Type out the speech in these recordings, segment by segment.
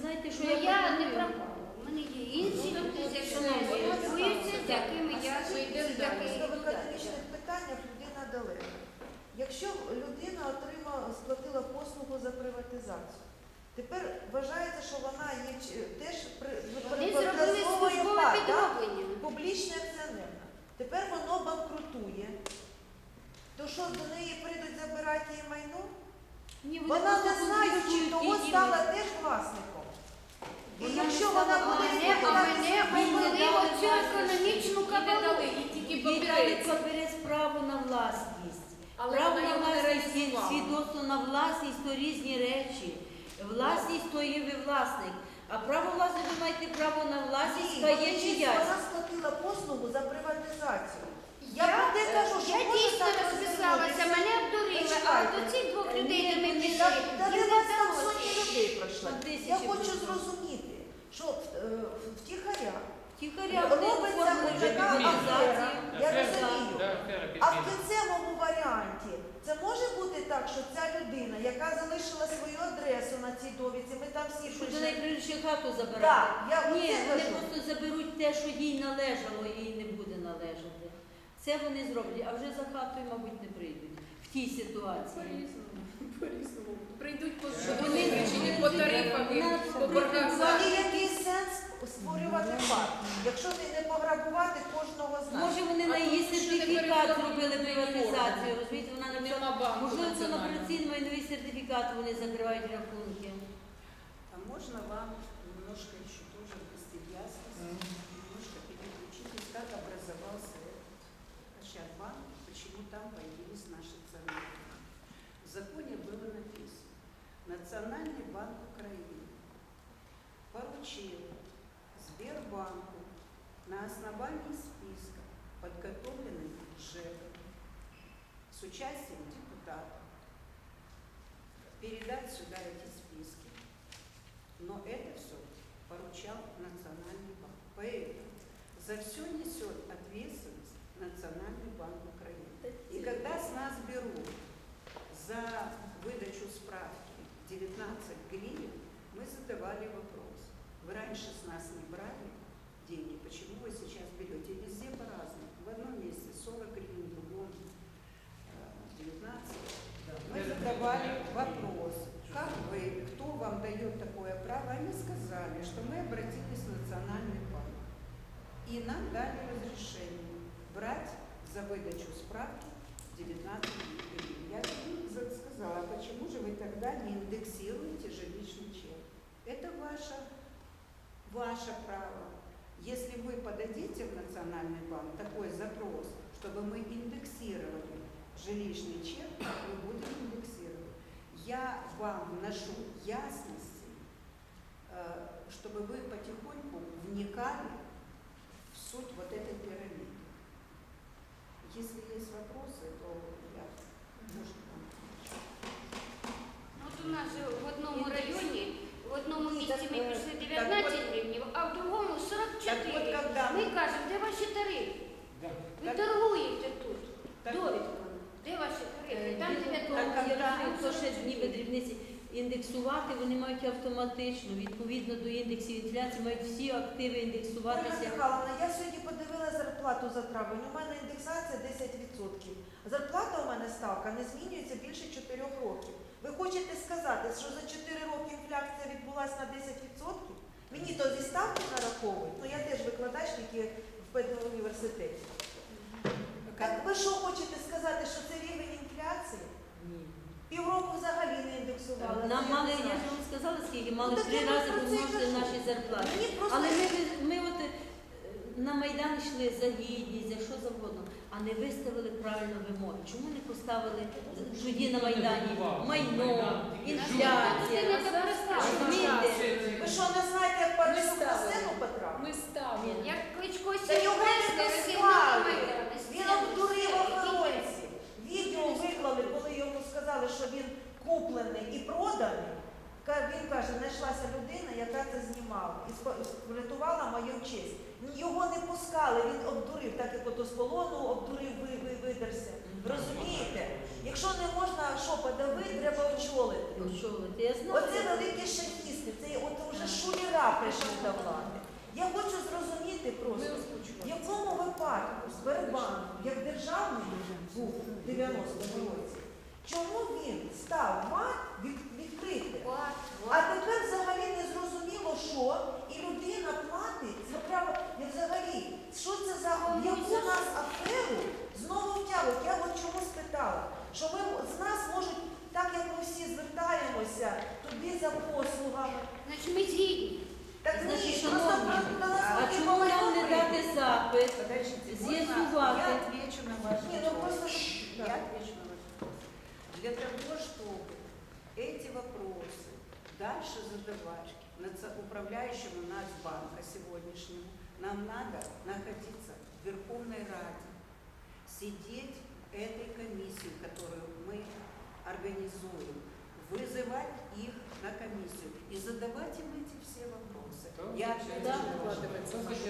знаєте, що Ну я я не пропоную? пропала. У мене є інші люди, з якими я спілкуюся, з якими я йдемо з економічних питаннях людина далека. Якщо людина отримала, сплатила послугу за приватизацію, тепер вважається, що вона є ч- теж при- Вони зробили службове підроблення. публічне акціонерне. Тепер воно банкрутує. То що до неї прийдуть забирати її майно? Ні, вони Вона не просто знаючи конфіскують того її. стала теж власником. І якщо вона буде а мене відповідати оцю економічну кабалу. і тільки Їй дали папірець. право на власність. Але право на власність, свідоцтво на власність то різні речі. Власність то є ви власник. А право власне ви маєте право на власність, Ні, та є чиясь. Вона сплатила послугу за приватизацію. Я, Я, про кажу, що я дійсно розписалася, мене обдурили, а Почекайте. до цих двох людей, Ні, пішли, Та, та їм не не вас там вдалося. сотні людей пройшли. Там тисячі Я хочу пройшло. зрозуміти, що е, втіхаря Тихаря вони робиться оформили вже така я розумію. А в кінцевому варіанті це може бути так, що ця людина, яка залишила свою адресу на цій довідці, ми там всі Що неї пишемо. ще хату забирати. Так, я Ні, оце вони кажу. просто заберуть те, що їй належало, і їй не буде належати. Це вони зроблять, а вже за хатою, мабуть, не прийдуть в тій ситуації. По-різному. Прийдуть по Вони по тарифах і по боргах створювати парк, якщо не не пограбувати кожного з нас? Може вони на А її тому що сертифікат тепер зробили вони приватизацію, органи. розумієте, вона Нема написала, банку можливо, це на національного. операційний майновий сертифікат вони закривають рахунки. А можно вам немножко еще тоже ввести в ясность, немножко переключитесь, как образовался этот Ощадбанк, почему там появились наши ценности. В законе было написано, Национальный банк Украины поручил Сбербанку на основании списка, подготовленных ЖЭКом, с участием депутатов, передать сюда эти списки. Но это все поручал Национальный банк. Поэтому за все несет ответственность Национальный банк Украины. И когда с нас берут за выдачу справки 19 гривен, мы задавали вопрос. Вы раньше с нас не деньги, почему вы сейчас берете? Везде по-разному. В одном месте 40 гривен, в другом э, 19. Мы задавали вопрос, как вы, кто вам дает такое право? Они сказали, что мы обратились в Национальный банк. И нам дали разрешение брать за выдачу справки 19 гривен. Я сказала, «А почему же вы тогда не индексируете жилищный чек? Это ваше, ваше право. Если вы подадите в Национальный банк такой запрос, чтобы мы индексировали жилищный чек, мы будем индексировать. Я вам вношу ясности, э, чтобы вы потихоньку вникали в суть вот этой пирамиды. Если есть вопросы, то я, может, вам отвечу. От у нас же в одному кажемо, де ваші тарифи? Ви торгуєте тут. Довідками. Де ваші тарифи? Там Діло в 19 Так, я когда- розумію, то ще ніби дрібниці. Індексувати вони мають автоматично, відповідно до індексів інфляції, мають всі активи Ольга індексуватися. Михайловна, я сьогодні подивила зарплату за травень. У мене індексація 10%. Зарплата у мене ставка не змінюється більше 4 років. Ви хочете сказати, що за 4 роки інфляція відбулася на 10%? Мені то зі ставки нараховують. Ну я теж викладач тільки в педуніверситеті. Так ви що хочете сказати, що це рівень інфляції? Ні. Півроку взагалі не індексували. Нам Це мали, я ж вам сказала, скільки мали Ну, три рази помножити наші зарплати. Просто Але ми, ми от е, на Майдан йшли за гідність, за що завгодно, а не виставили правильно вимоги. Чому не поставили тоді на Майдані майно, інфляція? Ви що не знаєте, як на ставили. сцену? Ми ставимо. Як Кличко Та його не сів пускали. Він обдурив охоронців. Відео виклали, коли йому сказали, що він куплений і проданий. Ка- Він каже, знайшлася людина, яка це знімала і спа- врятувала мою честь. Його не пускали, він обдурив, так як ото з полону обдурив, ви, ви, видерся. Розумієте? Якщо не можна що подавити, треба Я знаю. Оце великі шахісти, це от вже шуліра прийшли до влади. Я хочу зрозуміти просто, в якому випадку Сбербанк, як державний був у 90-му році, чому він став мат від, відкрити? А Подождите, З'ясувати. можно я отвечу на ваш Не, ну вопрос? просто, да. Я отвечу на ваш вопрос. Для того, чтобы эти вопросы дальше задавать наца- управляющему Нацбанка сегодняшнему, нам надо находиться в Верховной Раде, сидеть этой комиссии, которую мы организуем, вызывать их на комиссию и задавать им эти все вопросы. Я отвечу Да. на ваш Вкладывается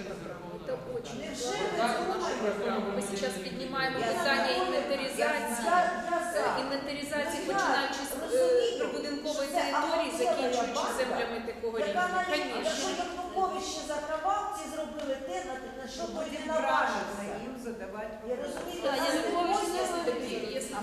в вопрос. нашу программу. Это очень Невже важно. ви Да, в нашу думаєте? программу. Мы сейчас поднимаем Я питання за- інвентаризації. Я, я за. Е, Інвентаризації, Я починаючи з е, розумію, прибудинкової що це території, авантюрна закінчуючи банда, землями такого Яка рівня. навіть, якщо Звісно. Янукович ще загравав, ці зробили те, на, на що Что потім будет наважився. грамотно им задавать Я вопросы. розумію, Да, нас не Янукович можна не Если зробити. такие, если А